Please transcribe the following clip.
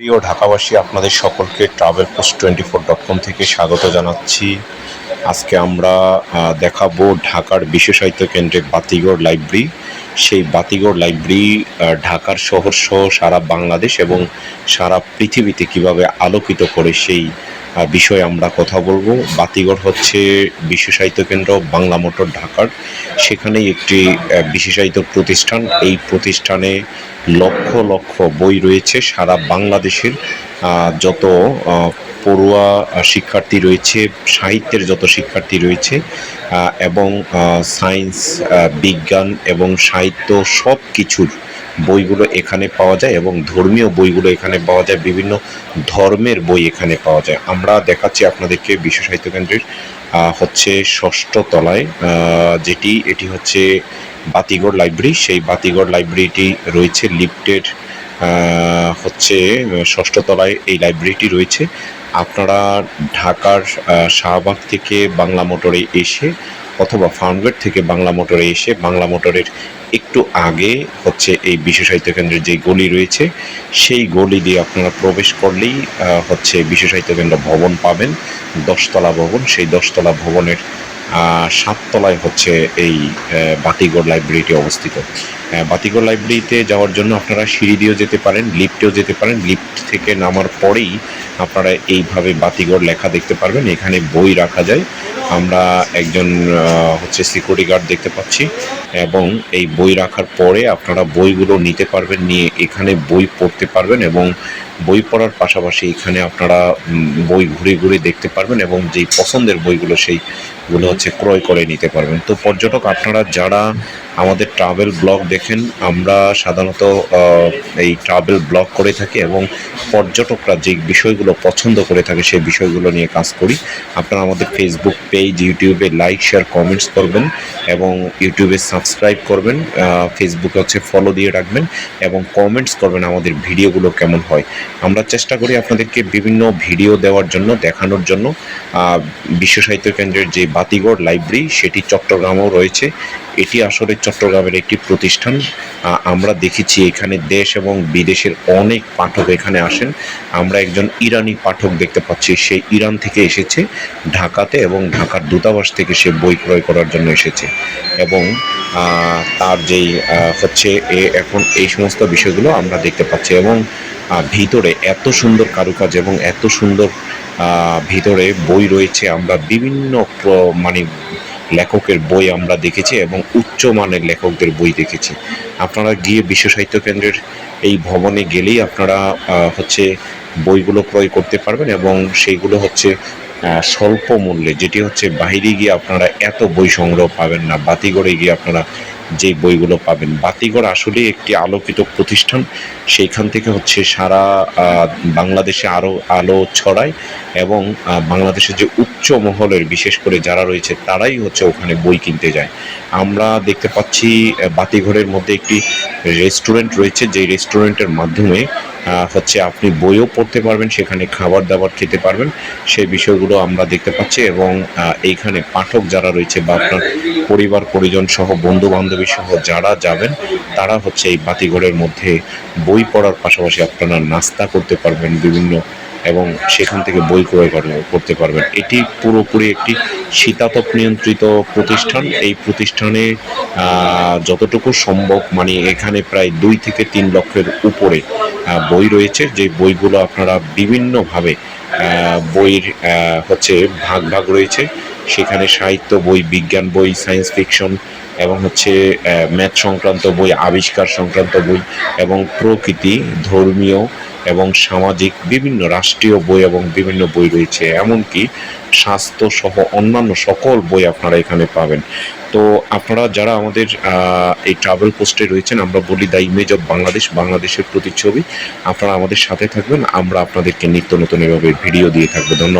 প্রিয় ঢাকাবাসী, আপনাদের সকলকে travel post twenty four dot com থেকে স্বাগত জানাচ্ছি। আজকে আমরা দেখাবো ঢাকার বিশেষায়িত কেন্দ্রে বাতিগড় লাইব্রেরি। সেই বাতিগড় লাইব্রেরি ঢাকার শহর সহ সারা বাংলাদেশ এবং সারা পৃথিবীতে কীভাবে আলোকিত করে সেই বিষয়ে আমরা কথা বলব। বাতিগড় হচ্ছে বিশেষায়িত কেন্দ্র বাংলা মোটর ঢাকার। সেখানেই একটি বিশেষায়িত প্রতিষ্ঠান। এই প্রতিষ্ঠানে লক্ষ লক্ষ বই রয়েছে। সারা বাংলাদেশের যত পড়ুয়া শিক্ষার্থী রয়েছে, সাহিত্যের যত শিক্ষার্থী রয়েছে এবং সায়েন্স বিজ্ঞান এবং সাহিত্য সব কিছুর বইগুলো এখানে পাওয়া যায় এবং ধর্মীয় বইগুলো এখানে পাওয়া যায়, বিভিন্ন ধর্মের বই এখানে পাওয়া যায়। আমরা দেখাচ্ছি আপনাদেরকে বিশ্ব সাহিত্য কেন্দ্রের হচ্ছে ষষ্ঠ তলায় যেটি, এটি হচ্ছে বাতিগড় লাইব্রেরি। সেই বাতিগড় লাইব্রেরিটি রয়েছে লিফটের হচ্ছে ষষ্ঠ তলায় এই লাইব্রেরিটি রয়েছে। আপনারা ঢাকার শাহবাগ থেকে বাংলা মোটরে এসে অথবা ফার্মগেট থেকে বাংলা মোটরে এসে বাংলা মোটরের একটু আগে হচ্ছে এই সাহিত্য কেন্দ্রের যে গলি রয়েছে, সেই গলি দিয়ে আপনারা প্রবেশ করলেই হচ্ছে সাহিত্য কেন্দ্র ভবন পাবেন, দশতলা ভবন। সেই দশতলা ভবনের সাততলায় হচ্ছে এই বাতিগড় লাইব্রেরিটি অবস্থিত। বাতিগড় লাইব্রেরিতে যাওয়ার জন্য আপনারা সিঁড়ি দিয়েও যেতে পারেন, লিফটেও যেতে পারেন। লিফট থেকে নামার পরেই আপনারা এইভাবে বাতিগড় লেখা দেখতে পারবেন। এখানে বই রাখা যায়। আমরা একজন হচ্ছে সিকিউরিটি গার্ড দেখতে পাচ্ছি এবং এই বই রাখার পরে আপনারা বইগুলো নিতে পারবেন, নিয়ে এখানে বই পড়তে পারবেন এবং বই পড়ার পাশাপাশি এখানে আপনারা বই ঘুরে ঘুরে দেখতে পারবেন এবং যেই পছন্দের বইগুলো সেইগুলো হচ্ছে ক্রয় করে নিতে পারবেন। তো পর্যটক, আপনারা যারা আমাদের ট্রাভেল ব্লগ দেখেন, আমরা সাধারণত এই ট্রাভেল ব্লগ করে থাকি এবং পর্যটকরা যে বিষয়গুলো পছন্দ করে থাকে সেই বিষয়গুলো নিয়ে কাজ করি। আপনারা আমাদের ফেসবুক পেজ ইউটিউবে লাইক শেয়ার কমেন্টস করবেন এবং ইউটিউবে সাবস্ক্রাইব করবেন ফেসবুকে হচ্ছে ফলো দিয়ে রাখবেন এবং কমেন্টস করবেন আমাদের ভিডিওগুলো কেমন হয়। আমরা চেষ্টা করি আপনাদেরকে বিভিন্ন ভিডিও দেওয়ার জন্য, দেখানোর জন্য। বিশ্ব সাহিত্য কেন্দ্রের যে বাতিগড় লাইব্রেরি সেটি চট্টগ্রামেও রয়েছে। এটি আসলে চট্টগ্রামের একটি প্রতিষ্ঠান। আমরা দেখেছি এখানে দেশ এবং বিদেশের অনেক পাঠক এখানে আসেন। আমরা একজন ইরানি পাঠক দেখতে পাচ্ছি। সে ইরান থেকে এসেছে, ঢাকাতে এবং ঢাকার দূতাবাস থেকে সে বই ক্রয় করার জন্য এসেছে। এবং তার যেই হচ্ছে এ এখন এই সমস্ত বিষয়গুলো আমরা দেখতে পাচ্ছি। এবং ভিতরে এত সুন্দর কারুকাজ এবং এত সুন্দর ভিতরে বই রয়েছে। আমরা বিভিন্ন মানে লেখকের বই আমরা দেখেছি এবং উচ্চ মানের লেখকদের বই দেখেছি। আপনারা গিয়ে বিশ্ব সাহিত্য কেন্দ্রের এই ভবনে গেলেই আপনারা হচ্ছে বইগুলো ক্রয় করতে পারবেন এবং সেইগুলো হচ্ছে স্বল্প মূল্যে, যেটি হচ্ছে বাহিরে গিয়ে আপনারা এত বই সংগ্রহ পাবেন না বাতিগড়ে গিয়ে আপনারা যে বইগুলো পাবেন। বাতিগড় আসলে একটি আলোকিত প্রতিষ্ঠান। সেইখান থেকে হচ্ছে সারা বাংলাদেশে আরও আলো ছড়ায় এবং বাংলাদেশের যে উচ্চ মহলের বিশেষ করে যারা রয়েছে তারাই হচ্ছে ওখানে বই কিনতে যায়। আমরা দেখতে পাচ্ছি বাতিঘরের মধ্যে একটি রেস্টুরেন্ট রয়েছে। যেই রেস্টুরেন্টের মাধ্যমে হচ্ছে আপনি বইও পড়তে পারবেন, সেখানে খাবার দাবার খেতে পারবেন। সেই বিষয়গুলো আমরা দেখতে পাচ্ছি এবং এইখানে পাঠক যারা রয়েছে বা আপনার পরিবার, পরিজন সহ বন্ধু বান্ধবী সহ যারা যাবেন, তারা হচ্ছে এই বাতিঘরের মধ্যে বই পড়ার পাশাপাশি আপনারা নাস্তা করতে পারবেন বিভিন্ন এবং সেখান থেকে বই ক্রয় করে- করতে পারবেন। এটি পুরোপুরি একটি শীতাতপ নিয়ন্ত্রিত প্রতিষ্ঠান। এই প্রতিষ্ঠানে যতটুকু সম্ভব মানে এখানে প্রায় দুই থেকে তিন লক্ষের উপরে বই রয়েছে। যে বইগুলো আপনারা বিভিন্নভাবে বইয়ের হচ্ছে ভাগ ভাগ রয়েছে। সেখানে সাহিত্য বই, বিজ্ঞান বই সায়েন্স ফিকশন এবং হচ্ছে ম্যাথ সংক্রান্ত বই, আবিষ্কার সংক্রান্ত বই এবং প্রকৃতি, ধর্মীয় এবং সামাজিক বিভিন্ন রাষ্ট্রীয় বই এবং বিভিন্ন বই রয়েছে। এমনকি স্বাস্থ্য সহ অন্যান্য সকল বই আপনারা এখানে পাবেন। তো আপনারা যারা আমাদের এই ট্রাভেল পোস্টে রয়েছেন, আমরা বলি দ্য ইমেজ অফ বাংলাদেশ, বাংলাদেশের প্রতিচ্ছবি, আপনারা আমাদের সাথে থাকবেন। আমরা আপনাদেরকে নিত্য নতুন এভাবে ভিডিও দিয়ে থাকব। ধন্যবাদ।